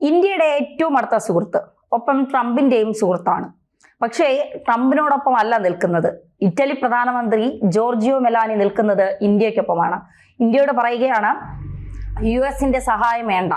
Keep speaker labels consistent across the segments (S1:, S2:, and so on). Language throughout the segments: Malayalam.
S1: ഇന്ത്യയുടെ ഏറ്റവും അടുത്ത സുഹൃത്ത്. ഒപ്പം ട്രംപിന്റെയും സുഹൃത്താണ്. പക്ഷേ ട്രംപിനോടൊപ്പം അല്ല നിൽക്കുന്നത്. ഇറ്റലി പ്രധാനമന്ത്രി ജോർജിയോ മെലാനി നിൽക്കുന്നത് ഇന്ത്യക്കൊപ്പമാണ് ഇന്ത്യയോട് പറയുകയാണ് യു എസിന്റെ സഹായം വേണ്ട.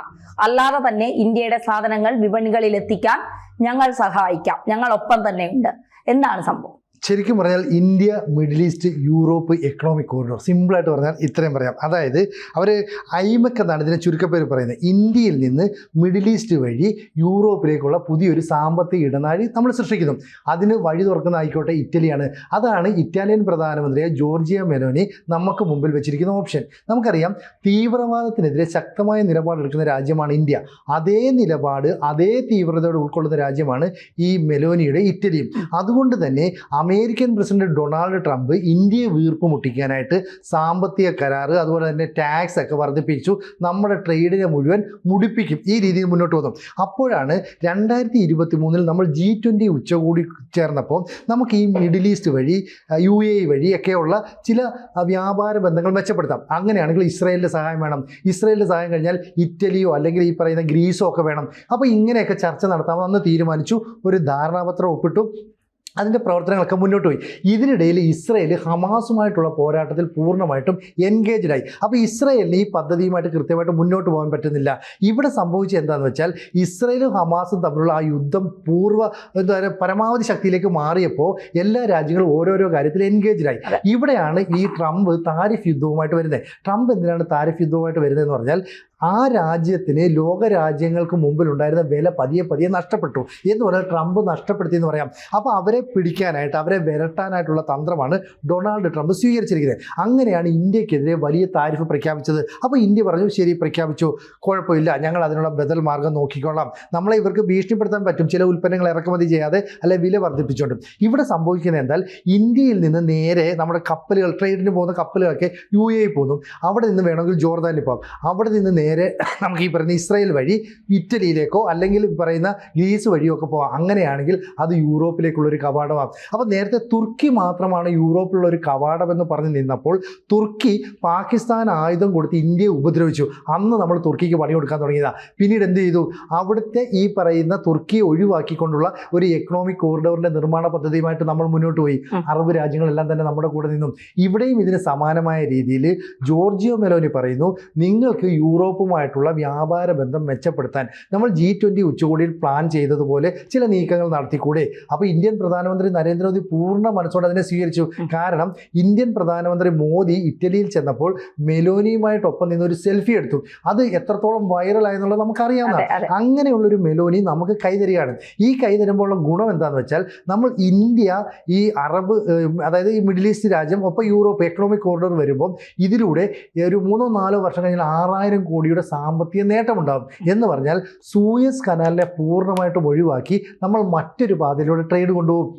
S1: അല്ലാതെ തന്നെ ഇന്ത്യയുടെ സാധനങ്ങൾ വിപണികളിൽ എത്തിക്കാൻ ഞങ്ങൾ സഹായിക്കാം. ഞങ്ങൾ ഒപ്പം തന്നെ ഉണ്ട്. എന്താണ് സംഭവം.
S2: ശരിക്കും പറഞ്ഞാൽ India middle east Europe economic corridor സിമ്പിളായിട്ട് പറഞ്ഞാൽ ഇത്രയും പറയാം. അതായത് അവർ ഐമക്ക് എന്നാണ് ഇതിനെ ചുരുക്കപ്പേര് പറയുന്നത്. ഇന്ത്യയിൽ നിന്ന് മിഡിൽ ഈസ്റ്റ് വഴി യൂറോപ്പിലേക്കുള്ള പുതിയൊരു സാമ്പത്തിക ഇടനാഴി നമ്മൾ സൃഷ്ടിക്കുന്നു. അതിന് വഴി തുറക്കുന്ന ആയിക്കോട്ടെ ഇറ്റലിയാണ്. അതാണ് ഇറ്റാലിയൻ പ്രധാനമന്ത്രിയായ ജോർജിയ മെലോനി നമുക്ക് മുമ്പിൽ വെച്ചിരിക്കുന്ന ഓപ്ഷൻ. നമുക്കറിയാം തീവ്രവാദത്തിനെതിരെ ശക്തമായ നിലപാടെടുക്കുന്ന രാജ്യമാണ് ഇന്ത്യ. അതേ നിലപാട് അതേ തീവ്രതയോടെ ഉൾക്കൊള്ളുന്ന രാജ്യമാണ് ഈ മെലോനിയുടെ ഇറ്റലിയും. അതുകൊണ്ട് തന്നെ അമേരിക്കൻ പ്രസിഡന്റ് ഡൊണാൾഡ് ട്രംപ് ഇന്ത്യയെ വീർപ്പ് മുട്ടിക്കാനായിട്ട് സാമ്പത്തിക കരാറ് അതുപോലെ തന്നെ ടാക്സ് ഒക്കെ വർദ്ധിപ്പിച്ചു. നമ്മുടെ ട്രേഡിനെ മുഴുവൻ മുടിപ്പിക്കും. ഈ രീതിയിൽ മുന്നോട്ട് വന്നു അപ്പോഴാണ് രണ്ടായിരത്തി ഇരുപത്തി മൂന്നിൽ നമ്മൾ ജി ട്വന്റി ഉച്ചകൂടി ചേർന്നപ്പോൾ നമുക്ക് ഈ മിഡിൽ ഈസ്റ്റ് വഴി യു എ വഴി ഒക്കെയുള്ള ചില വ്യാപാര ബന്ധങ്ങൾ മെച്ചപ്പെടുത്താം. അങ്ങനെയാണെങ്കിൽ ഇസ്രായേലിന്റെ സഹായം വേണം. ഇസ്രായേലിന്റെ സഹായം കഴിഞ്ഞാൽ ഇറ്റലിയോ അല്ലെങ്കിൽ ഈ പറയുന്ന ഗ്രീസോ ഒക്കെ വേണം. അപ്പോൾ ഇങ്ങനെയൊക്കെ ചർച്ച നടത്താമെന്ന് അന്ന് തീരുമാനിച്ചു. ഒരു ധാരണാപത്രം ഒപ്പിട്ടു. അതിന്റെ പ്രവർത്തനങ്ങളൊക്കെ മുന്നോട്ട് പോയി. ഇതിനിടയിൽ ഇസ്രയേൽ ഹമാസുമായിട്ടുള്ള പോരാട്ടത്തിൽ പൂർണമായിട്ടും എൻഗേജ്ഡ് ആയി. അപ്പോൾ ഇസ്രയേലിന് ഈ പദ്ധതിയുമായിട്ട് കൃത്യമായിട്ട് മുന്നോട്ട് പോകാൻ പറ്റുന്നില്ല. ഇവിടെ സംഭവിച്ചത് എന്താണെന്ന് വെച്ചാൽ ഇസ്രയേലും ഹമാസും തമ്മിലുള്ള ആ യുദ്ധം പൂർവ എന്താ പറയുക പരമാവധി ശക്തിയിലേക്ക് മാറിയപ്പോൾ എല്ലാ രാജ്യങ്ങളും ഓരോരോ കാര്യത്തിൽ എൻഗേജ്ഡ് ആയി. ഇവിടെയാണ് ഈ ട്രംപ് താരിഫ് യുദ്ധവുമായിട്ട് വരുന്നത്. ട്രംപ് എന്തിനാണ് താരിഫ് യുദ്ധവുമായിട്ട് വരുന്നതെന്ന് പറഞ്ഞാൽ ആ രാജ്യത്തിന് ലോക രാജ്യങ്ങൾക്ക് മുമ്പിൽ ഉണ്ടായിരുന്ന വില പതിയെ പതിയെ നഷ്ടപ്പെട്ടു. എന്ന് പറഞ്ഞാൽ ട്രംപ് നഷ്ടപ്പെടുത്തി എന്ന് പറയാം. അപ്പോൾ അവരെ പിടിക്കാനായിട്ട് അവരെ വിരട്ടാനായിട്ടുള്ള തന്ത്രമാണ് ഡൊണാൾഡ് ട്രംപ് സ്വീകരിച്ചിരിക്കുന്നത്. അങ്ങനെയാണ് ഇന്ത്യക്കെതിരെ വലിയ താരിഫ് പ്രഖ്യാപിച്ചത്. അപ്പോൾ ഇന്ത്യ പറഞ്ഞു ശരി പ്രഖ്യാപിച്ചു. കുഴപ്പമില്ല. ഞങ്ങൾ അതിനുള്ള ബദൽ മാർഗം നോക്കിക്കൊള്ളാം. നമ്മളെ ഇവർക്ക് ഭീഷണിപ്പെടുത്താൻ പറ്റും. ചില ഉൽപ്പന്നങ്ങൾ ഇറക്കുമതി ചെയ്യാതെ അല്ലെ വില വർദ്ധിപ്പിച്ചുകൊണ്ട് ഇവിടെ സംഭവിക്കുന്നത് എന്താൽ ഇന്ത്യയിൽ നിന്ന് നേരെ നമ്മുടെ കപ്പലുകൾ ട്രേഡിന് പോകുന്ന കപ്പലുകളൊക്കെ യു എ പോകുന്നു. അവിടെ നിന്ന് വേണമെങ്കിൽ ജോർദാനിൽ പോകാം. അവിടെ നിന്ന് നേരെ നമുക്ക് ഈ പറയുന്ന ഇസ്രായേൽ വഴി ഇറ്റലിയിലേക്കോ അല്ലെങ്കിൽ പറയുന്ന ഗ്രീസ് വഴിയോ ഒക്കെ പോകാം അങ്ങനെയാണെങ്കിൽ അത് യൂറോപ്പിലേക്കുള്ളൊരു കവാടമാണ് അപ്പോൾ നേരത്തെ തുർക്കി മാത്രമാണ് യൂറോപ്പിലുള്ള ഒരു കവാടം എന്ന് പറഞ്ഞ് നിന്നപ്പോൾ തുർക്കി പാകിസ്ഥാൻ ആയുധം കൊടുത്ത് ഇന്ത്യയെ ഉപദ്രവിച്ചു. അന്ന് നമ്മൾ തുർക്കിക്ക് പണി കൊടുക്കാൻ തുടങ്ങിയതാണ് പിന്നീട് എന്ത് ചെയ്തു? അവിടുത്തെ ഈ പറയുന്ന തുർക്കിയെ ഒഴിവാക്കിക്കൊണ്ടുള്ള ഒരു എക്കണോമിക് കോറിഡോറിന്റെ നിർമ്മാണ പദ്ധതിയുമായിട്ട് നമ്മൾ മുന്നോട്ട് പോയി. അറബ് രാജ്യങ്ങളെല്ലാം തന്നെ നമ്മുടെ കൂടെ നിന്നും. ഇവിടെയും ഇതിന് സമാനമായ രീതിയിൽ ജോർജിയോ മെലോനി പറയുന്നു നിങ്ങൾക്ക് യൂറോപ്പുമായിട്ടുള്ള വ്യാപാര ബന്ധം മെച്ചപ്പെടുത്താൻ നമ്മൾ ജി ട്വന്റി ഉച്ചകോടിയിൽ പ്ലാൻ ചെയ്തതുപോലെ ചില നീക്കങ്ങൾ നടത്തിക്കൂടെ? അപ്പോൾ ഇന്ത്യൻ പ്രധാനമന്ത്രി നരേന്ദ്രമോദി പൂർണ മനസ്സോടെ അതിനെ സ്വീകരിച്ചു. കാരണം ഇന്ത്യൻ പ്രധാനമന്ത്രി മോദി ഇറ്റലിയിൽ ചെന്നപ്പോൾ മെലോനിയുമായിട്ടൊപ്പം നിന്ന് ഒരു സെൽഫി എടുത്തു. അത് എത്രത്തോളം വൈറലായെന്നുള്ളത് നമുക്കറിയാവുന്നതാണ് അങ്ങനെയുള്ളൊരു മെലോനി നമുക്ക് കൈതരികയാണ്. ഈ കൈതരുമ്പോഴുള്ള ഗുണം എന്താണെന്ന് വെച്ചാൽ നമ്മൾ ഇന്ത്യ ഈ അറബ് അതായത് ഈ മിഡിൽ ഈസ്റ്റ് രാജ്യം ഒപ്പം യൂറോപ്പ് എക്കണോമിക് കോറിഡോർ വരുമ്പോൾ ഇതിലൂടെ ഒരു മൂന്നോ നാലോ വർഷം കഴിഞ്ഞാൽ ആറായിരം കോടിയുടെ സാമ്പത്തിക നേട്ടമുണ്ടാകും എന്ന് പറഞ്ഞാൽ സൂയസ് കനാലിനെ പൂർണമായിട്ടും ഒഴിവാക്കി നമ്മൾ മറ്റൊരു പാതയിലൂടെ ട്രേഡ് കൊണ്ടുപോകും.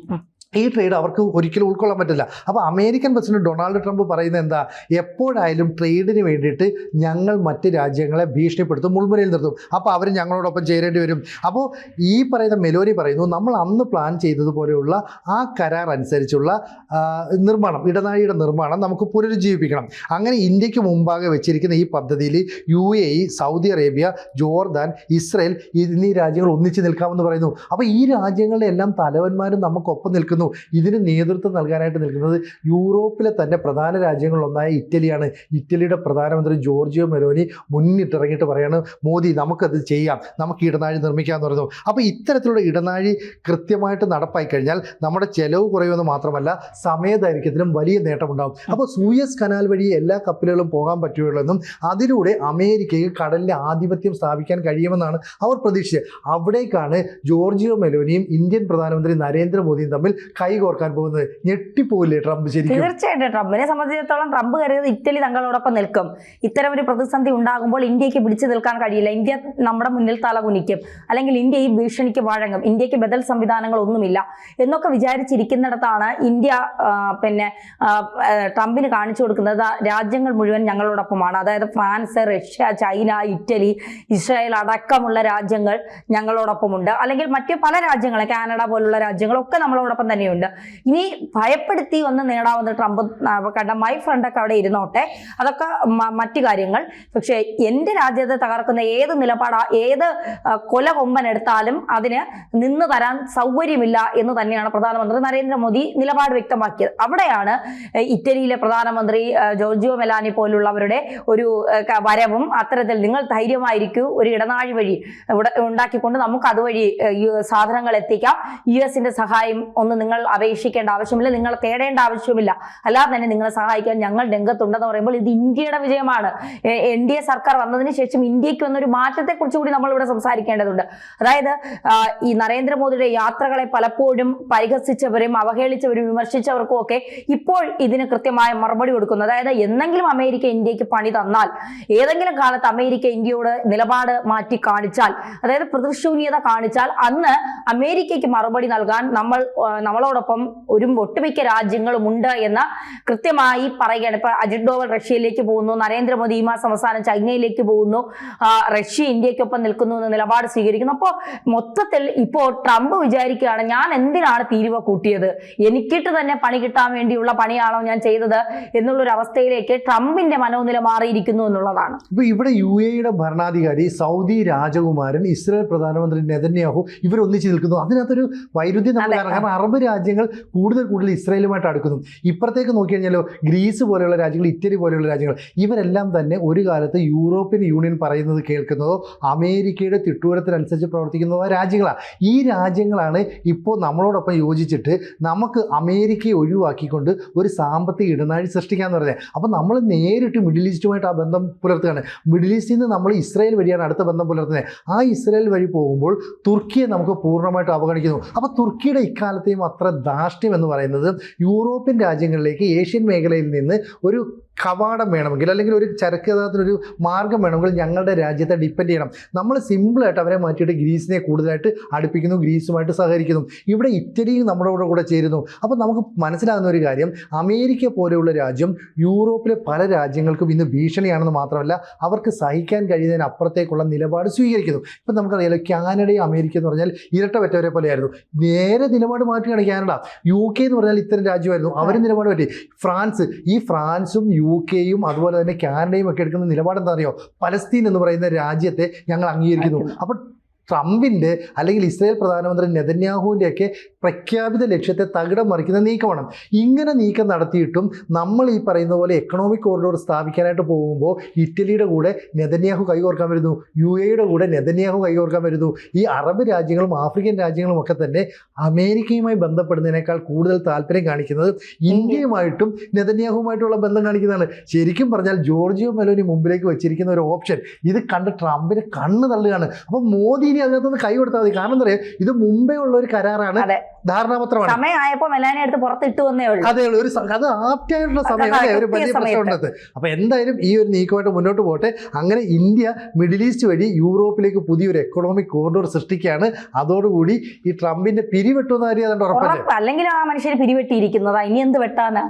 S2: ഈ ട്രേഡ് അവർക്ക് ഒരിക്കലും ഉൾക്കൊള്ളാൻ പറ്റില്ല. അപ്പോൾ അമേരിക്കൻ പ്രസിഡന്റ് ഡൊണാൾഡ് ട്രംപ് പറയുന്നത് എന്താ? എപ്പോഴായാലും ട്രേഡിന് വേണ്ടിയിട്ട് ഞങ്ങൾ മറ്റ് രാജ്യങ്ങളെ ഭീഷണിപ്പെടുത്തും മുൾമുനയിൽ നിർത്തും. അപ്പോൾ അവർ ഞങ്ങളോടൊപ്പം ചേരേണ്ടി വരും. അപ്പോൾ ഈ പറയുന്ന മെലോരി പറയുന്നു നമ്മൾ അന്ന് പ്ലാൻ ചെയ്തതുപോലെയുള്ള ആ കരാർ അനുസരിച്ചുള്ള നിർമ്മാണം ഇടനാഴിയുടെ നിർമ്മാണം നമുക്ക് പുനരുജ്ജീവിപ്പിക്കണം. അങ്ങനെ ഇന്ത്യയ്ക്ക് മുമ്പാകെ വെച്ചിരിക്കുന്ന ഈ പദ്ധതിയിൽ U A E Saudi Arabia Jordan Israel എന്നീ രാജ്യങ്ങൾ ഒന്നിച്ച് നിൽക്കാമെന്ന് പറയുന്നു. അപ്പോൾ ഈ രാജ്യങ്ങളുടെ എല്ലാം തലവന്മാരും നമുക്കൊപ്പം നിൽക്കുന്നു. ഇതിന് നേതൃത്വം നൽകാനായിട്ട് നിൽക്കുന്നത് യൂറോപ്പിലെ തന്നെ പ്രധാന രാജ്യങ്ങളിലൊന്നായ ഇറ്റലിയാണ്. ഇറ്റലിയുടെ പ്രധാനമന്ത്രി ജോർജിയോ മെലോനി മുന്നിട്ടിറങ്ങിയിട്ട് പറയാണ് മോദി നമുക്കത് ചെയ്യാം. നമുക്ക് ഇടനാഴി നിർമ്മിക്കാമെന്ന് പറയുന്നു. അപ്പോൾ ഇത്തരത്തിലുള്ള ഇടനാഴി കൃത്യമായിട്ട് നടപ്പായി കഴിഞ്ഞാൽ നമ്മുടെ ചെലവ് കുറയുമെന്ന് മാത്രമല്ല സമയദൈർഘ്യത്തിലും വലിയ നേട്ടമുണ്ടാകും അപ്പോൾ സൂയസ് കനാൽ വഴി എല്ലാ കപ്പലുകളും പോകാൻ പറ്റുകയുള്ളൂ എന്നും അതിലൂടെ അമേരിക്കയിൽ കടലിലെ ആധിപത്യം സ്ഥാപിക്കാൻ കഴിയുമെന്നാണ് അവർ പ്രതീക്ഷിച്ചത്. അവിടേക്കാണ് ജോർജിയോ മെലോനിയും ഇന്ത്യൻ പ്രധാനമന്ത്രി നരേന്ദ്രമോദിയും തമ്മിൽ കൈകോർക്കാൻ പോകുന്നത് ഞെട്ടിപ്പോയില്ലേ ട്രംപ് ശരിക്കും?
S1: തീർച്ചയായിട്ടും ട്രംപിനെ സംബന്ധിച്ചിടത്തോളം ട്രംപ് കരുതുന്നത് ഇറ്റലി തങ്ങളോടൊപ്പം നിൽക്കും. ഇത്തരം ഒരു പ്രതിസന്ധി ഉണ്ടാകുമ്പോൾ ഇന്ത്യയ്ക്ക് പിടിച്ചു നിൽക്കാൻ കഴിയില്ല. ഇന്ത്യ നമ്മുടെ മുന്നിൽ തല കുനിക്കും. അല്ലെങ്കിൽ ഇന്ത്യ ഈ ഭീഷണിക്ക് വഴങ്ങും. ഇന്ത്യയ്ക്ക് ബദൽ സംവിധാനങ്ങൾ ഒന്നുമില്ല എന്നൊക്കെ വിചാരിച്ചിരിക്കുന്നിടത്താണ് ഇന്ത്യ പിന്നെ ട്രംപിന് കാണിച്ചു കൊടുക്കുന്നത് രാജ്യങ്ങൾ മുഴുവൻ ഞങ്ങളോടൊപ്പമാണ്. അതായത് France Russia China Italy Israel അടക്കമുള്ള രാജ്യങ്ങൾ ഞങ്ങളോടൊപ്പമുണ്ട്. അല്ലെങ്കിൽ മറ്റ് പല രാജ്യങ്ങൾ കാനഡ പോലുള്ള രാജ്യങ്ങളൊക്കെ നമ്മളോടൊപ്പം തന്നെ തന്നെയുണ്ട് ഇനി ഭയപ്പെടുത്തി ഒന്ന് നേടാവുന്ന ട്രംപ് കണ്ട മൈ ഫ്രണ്ടൊക്കെ അവിടെ ഇരുന്നോട്ടെ. അതൊക്കെ മറ്റു കാര്യങ്ങൾ. പക്ഷേ എന്റെ രാജ്യത്തെ തകർക്കുന്ന ഏത് നിലപാടാ ഏത് കൊല കൊമ്പൻ എടുത്താലും അതിന് നിന്ന് തരാൻ സൗകര്യമില്ല എന്ന് തന്നെയാണ് പ്രധാനമന്ത്രി നരേന്ദ്രമോദി നിലപാട് വ്യക്തമാക്കിയത്. അവിടെയാണ് ഇറ്റലിയിലെ പ്രധാനമന്ത്രി ജോർജിയോ മെലാനി പോലുള്ളവരുടെ ഒരു വരവും അത്തരത്തിൽ നിങ്ങൾ ധൈര്യമായിരിക്കൂ ഒരു ഇടനാഴി വഴി ഇവിടെ ഉണ്ടാക്കിക്കൊണ്ട് നമുക്ക് അതുവഴി സാധനങ്ങൾ എത്തിക്കാം. യു എസിന്റെ സഹായം ഒന്നും നിങ്ങൾ അപേക്ഷിക്കേണ്ട ആവശ്യമില്ല നിങ്ങൾ തേടേണ്ട ആവശ്യമില്ല അല്ലാതെ തന്നെ നിങ്ങളെ സഹായിക്കാൻ ഞങ്ങൾ രംഗത്തുണ്ടെന്ന് പറയുമ്പോൾ ഇത് ഇന്ത്യയുടെ വിജയമാണ്. എൻ ഡി എ സർക്കാർ വന്നതിന് ശേഷം ഇന്ത്യയ്ക്ക് വന്നൊരു മാറ്റത്തെ കുറിച്ച് കൂടി നമ്മൾ ഇവിടെ സംസാരിക്കേണ്ടതുണ്ട്. അതായത് ഈ നരേന്ദ്രമോദിയുടെ യാത്രകളെ പലപ്പോഴും പരിഹസിച്ചവരും അവഹേളിച്ചവരും വിമർശിച്ചവർക്കും ഒക്കെ ഇപ്പോൾ ഇതിന് കൃത്യമായ മറുപടി കൊടുക്കുന്നു. അതായത് എന്നെങ്കിലും അമേരിക്ക ഇന്ത്യയ്ക്ക് പണി തന്നാൽ ഏതെങ്കിലും കാലത്ത് അമേരിക്ക ഇന്ത്യയോട് നിലപാട് മാറ്റി കാണിച്ചാൽ അതായത് പ്രതിശൂന്യത കാണിച്ചാൽ അന്ന് അമേരിക്കയ്ക്ക് മറുപടി നൽകാൻ നമ്മൾ നമ്മളോടൊപ്പം ഒരു ഒട്ടുമിക്ക രാജ്യങ്ങളും ഉണ്ട് എന്ന് കൃത്യമായി പറയുകയാണ്. ഇപ്പൊ അജിത് ഡോവൽ റഷ്യയിലേക്ക് പോകുന്നു നരേന്ദ്രമോദി ഈ മാസം അവസാനം ചൈനയിലേക്ക് പോകുന്നു റഷ്യ ഇന്ത്യക്കൊപ്പം നിൽക്കുന്നു എന്ന നിലപാട് സ്വീകരിക്കുന്നു. അപ്പോൾ മൊത്തത്തിൽ ഇപ്പോൾ ട്രംപ് വിചാരിക്കുകയാണ് ഞാൻ എന്തിനാണ് തീരുവ കൂട്ടിയത്? എനിക്കിട്ട് തന്നെ പണി കിട്ടാൻ വേണ്ടിയുള്ള പണിയാണോ ഞാൻ ചെയ്തത് എന്നുള്ളൊരു അവസ്ഥയിലേക്ക് ട്രംപിന്റെ മനോനില മാറിയിരിക്കുന്നു എന്നുള്ളതാണ്.
S2: ഇപ്പൊ ഇവിടെ യു എയുടെ ഭരണാധികാരി സൗദി രാജകുമാരൻ ഇസ്രായേൽ പ്രധാനമന്ത്രി നെതന്യാഹു ഇവർ ഒന്നിച്ച് നിൽക്കുന്നു. അതിനകത്തൊരു വൈരുദ്ധ്യം നമ്മൾ കാരണം അറബ് രാജ്യങ്ങൾ കൂടുതൽ കൂടുതൽ ഇസ്രായേലുമായിട്ട് അടുക്കുന്നു. ഇപ്പുറത്തേക്ക് നോക്കി കഴിഞ്ഞാലോ ഗ്രീസ് പോലെയുള്ള രാജ്യങ്ങൾ ഇറ്റലി പോലെയുള്ള രാജ്യങ്ങൾ ഇവരെല്ലാം തന്നെ ഒരു കാലത്ത് യൂറോപ്യൻ യൂണിയൻ പറയുന്നത് കേൾക്കുന്നതോ അമേരിക്കയുടെ തിട്ടൂരത്തിനനുസരിച്ച് പ്രവർത്തിക്കുന്നതോ രാജ്യങ്ങളാണ് ഈ രാജ്യങ്ങളാണ് ഇപ്പോൾ നമ്മളോടൊപ്പം യോജിച്ചിട്ട് നമുക്ക് അമേരിക്കയെ ഒഴിവാക്കിക്കൊണ്ട് ഒരു സാമ്പത്തിക ഇടനാഴി സൃഷ്ടിക്കാന്ന് പറഞ്ഞത്. അപ്പോൾ നമ്മൾ നേരിട്ട് മിഡിൽ ഈസ്റ്റുമായിട്ട് ആ ബന്ധം പുലർത്തുകയാണ്. മിഡിൽ ഈസ്റ്റിൽ നിന്ന് നമ്മൾ ഇസ്രായേൽ വഴിയാണ് അടുത്ത ബന്ധം പുലർത്തുന്നത്. ആ ഇസ്രായേൽ വഴി പോകുമ്പോൾ തുർക്കിയെ നമുക്ക് പൂർണമായിട്ട് അവഗണിക്കുന്നു. അപ്പോൾ തുർക്കിയുടെ ഇക്കാലത്തെയും അത്ര ധാർഷ്ട്യം എന്ന് പറയുന്നത് യൂറോപ്യൻ രാജ്യങ്ങളിലേക്ക് ഏഷ്യൻ മേഖലയിൽ നിന്ന് ഒരു കവാടം വേണമെങ്കിൽ അല്ലെങ്കിൽ ഒരു ചരക്ക് ഗതാഗതത്തിനൊരു മാർഗം വേണമെങ്കിൽ ഞങ്ങളുടെ രാജ്യത്തെ ഡിപ്പെൻഡ് ചെയ്യണം. നമ്മൾ സിമ്പിളായിട്ട് അവരെ മാറ്റിയിട്ട് ഗ്രീസിനെ കൂടുതലായിട്ട് അടുപ്പിക്കുന്നു ഗ്രീസുമായിട്ട് സഹകരിക്കുന്നു. ഇവിടെ ഇറ്റലിയും നമ്മുടെ കൂടെ കൂടെ ചേരുന്നു. അപ്പോൾ നമുക്ക് മനസ്സിലാകുന്ന ഒരു കാര്യം അമേരിക്ക പോലെയുള്ള രാജ്യം യൂറോപ്പിലെ പല രാജ്യങ്ങൾക്കും ഇന്ന് ഭീഷണിയാണെന്ന് മാത്രമല്ല അവർക്ക് സഹിക്കാൻ കഴിയുന്നതിന് അപ്പുറത്തേക്കുള്ള നിലപാട് സ്വീകരിക്കുന്നു. ഇപ്പം നമുക്കറിയാലോ കാനഡയും അമേരിക്ക എന്ന് പറഞ്ഞാൽ ഇരട്ട പറ്റവരെ പോലെയായിരുന്നു. നേരെ നിലപാട് മാറ്റുകയാണ് കാനഡ. യു കെ എന്ന് പറഞ്ഞാൽ ഇത്തരം രാജ്യമായിരുന്നു. അവരും നിലപാട് പറ്റി ഫ്രാൻസ്. ഈ ഫ്രാൻസും യു കെയും അതുപോലെ തന്നെ കാനഡയും ഒക്കെ എടുക്കുന്ന നിലപാട് എന്താ അറിയോ? പലസ്തീൻ എന്ന് പറയുന്ന രാജ്യത്തെ ഞങ്ങൾ അംഗീകരിക്കുന്നു. അപ്പോൾ ട്രംപിന്റെ അല്ലെങ്കിൽ ഇസ്രായേൽ പ്രധാനമന്ത്രി നെതന്യാഹുവിന്റെ ഒക്കെ പ്രഖ്യാപിത ലക്ഷ്യത്തെ തകിടം മറിക്കുന്ന നീക്കമാണ്. ഇങ്ങനെ നീക്കം നടത്തിയിട്ടും നമ്മൾ ഈ പറയുന്ന പോലെ എക്കണോമിക് കോറിഡോർ സ്ഥാപിക്കാനായിട്ട് പോകുമ്പോൾ ഇറ്റലിയുടെ കൂടെ നെതന്യാഹു കൈകോർക്കാൻ വരുന്നു. യു എയുടെ കൂടെ നെതന്യാഹു കൈകോർക്കാൻ വരുന്നു. ഈ അറബ് രാജ്യങ്ങളും ആഫ്രിക്കൻ രാജ്യങ്ങളും ഒക്കെ തന്നെ അമേരിക്കയുമായി ബന്ധപ്പെടുന്നതിനേക്കാൾ കൂടുതൽ താല്പര്യം കാണിക്കുന്നത് ഇന്ത്യയുമായിട്ടും നെതന്യാഹുമായിട്ടുള്ള ബന്ധം കാണിക്കുന്നതാണ്. ശരിക്കും പറഞ്ഞാൽ ജോർജിയോ മെലോനി മുമ്പിലേക്ക് വെച്ചിരിക്കുന്ന ഒരു ഓപ്ഷൻ. ഇത് കണ്ട് ട്രംപിന് കണ്ണ് തള്ളുകയാണ്. അപ്പോൾ മോദി ഇനി അതിനകത്തുനിന്ന് കൈ കൊടുത്താൽ മതി. കാരണം എന്താ പറയുക? ഇത് മുമ്പേ ഉള്ള ഒരു കരാറാണ്. ധാരണാപത്രമാണ്.
S1: സമയമായപ്പോ മെലാനെ എടുത്ത് പുറത്തിട്ടു വന്നേ ഉള്ളൂ.
S2: അതെ ഒരു സ- അത് ആപ്റ്റായിട്ടുള്ള സമയം
S1: അതെ,
S2: ഒരു വലിയ. പ്രശ്നമുണ്ടത് അപ്പൊ എന്തായാലും ഈ ഒരു നീക്കമായിട്ട് മുന്നോട്ട് പോട്ടെ അങ്ങനെ ഇന്ത്യ മിഡിൽ ഈസ്റ്റ് വഴി യൂറോപ്പിലേക്ക് പുതിയൊരു എക്കണോമിക് കോറിഡോർ സൃഷ്ടിക്കുകയാണ്. അതോടുകൂടി ഈ ട്രംപിന്റെ പിരിവെട്ടുന്ന കാര്യം അതുകൊണ്ട് ഉറപ്പല്ലേ?
S1: ഉറപ്പ്. അല്ലെങ്കിൽ ആ മനുഷ്യർ പിരിവെട്ടിയിരിക്കുന്നതാ. ഇനി എന്ത് വെട്ടാനാ